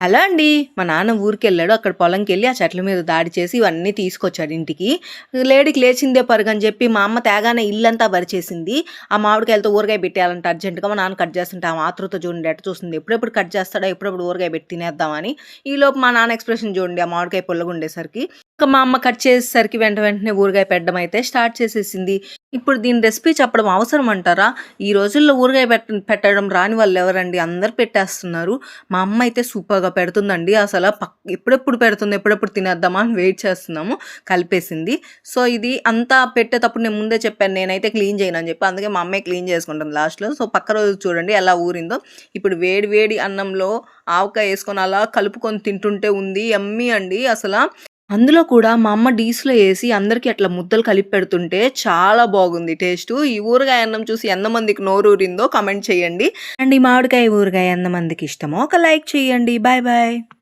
అలా అండి మా నాన్న ఊరికెళ్ళాడు. అక్కడ పొలంకెళ్ళి ఆ చెట్ల మీద దాడి చేసి ఇవన్నీ తీసుకొచ్చాడు ఇంటికి. లేడీకి లేచిందే పరుగని చెప్పి మా అమ్మ తేగానే ఇల్లంతా పరిచేసింది. ఆ మామిడికాయలతో ఊరగాయ పెట్టేయాలంటే అర్జెంట్‌గా. మా నాన్న కట్ చేస్తుంటే ఆ ఆతృత చూడండి ఎట్ట చూస్తుంది. ఎప్పుడెప్పుడు కట్ చేస్తాడో ఎప్పుడెప్పుడు ఊరగాయ పెట్టి తినేద్దామని. ఈలోపు మా నాన్న ఎక్స్‌ప్రెషన్ చూడండి. ఆ మామిడికాయ పొల్లగుండేసరికి ఇంకా మా అమ్మ కట్ చేసేసరికి వెంట వెంటనే ఊరగాయ పెట్టడం అయితే స్టార్ట్ చేసేసింది. ఇప్పుడు దీని రెసిపీ చెప్పడం అవసరం అంటారా? ఈ రోజుల్లో ఊరగాయ పెట్ట పెట్టడం రాని వాళ్ళు ఎవరండి? అందరు పెట్టేస్తున్నారు. మా అమ్మ అయితే సూపర్‌గా పెడుతుందండి. అసలు పక్ ఎప్పుడెప్పుడు పెడుతుంది? ఎప్పుడెప్పుడు తినేద్దామా అని వెయిట్ చేస్తున్నాము. కలిపేసింది. సో, ఇది అంతా పెట్టేటప్పుడు నేను ముందే చెప్పాను నేనైతే క్లీన్ చేయను అని చెప్పి. అందుకే మా అమ్మే క్లీన్ చేసుకుంటాను లాస్ట్‌లో. సో, పక్క రోజు చూడండి ఎలా ఊరిందో. ఇప్పుడు వేడి వేడి అన్నంలో ఆవకాయ వేసుకొని అలా కలుపుకొని తింటుంటే ఉంది ఎమ్మి అండి అసలు అందులో కూడా మా అమ్మ డీస్‌లో వేసి అందరికీ అట్లా ముద్దలు కలిపి పెడుతుంటే చాలా బాగుంది టేస్ట్ ఈ ఊరగాయ అన్నం చూసి ఎంతమందికి నోరూరిందో కమెంట్ చేయండి. అండ్ ఈ మామిడికాయ ఊరగాయ ఎంతమందికి ఇష్టమో ఒక లైక్ చేయండి. Bye bye.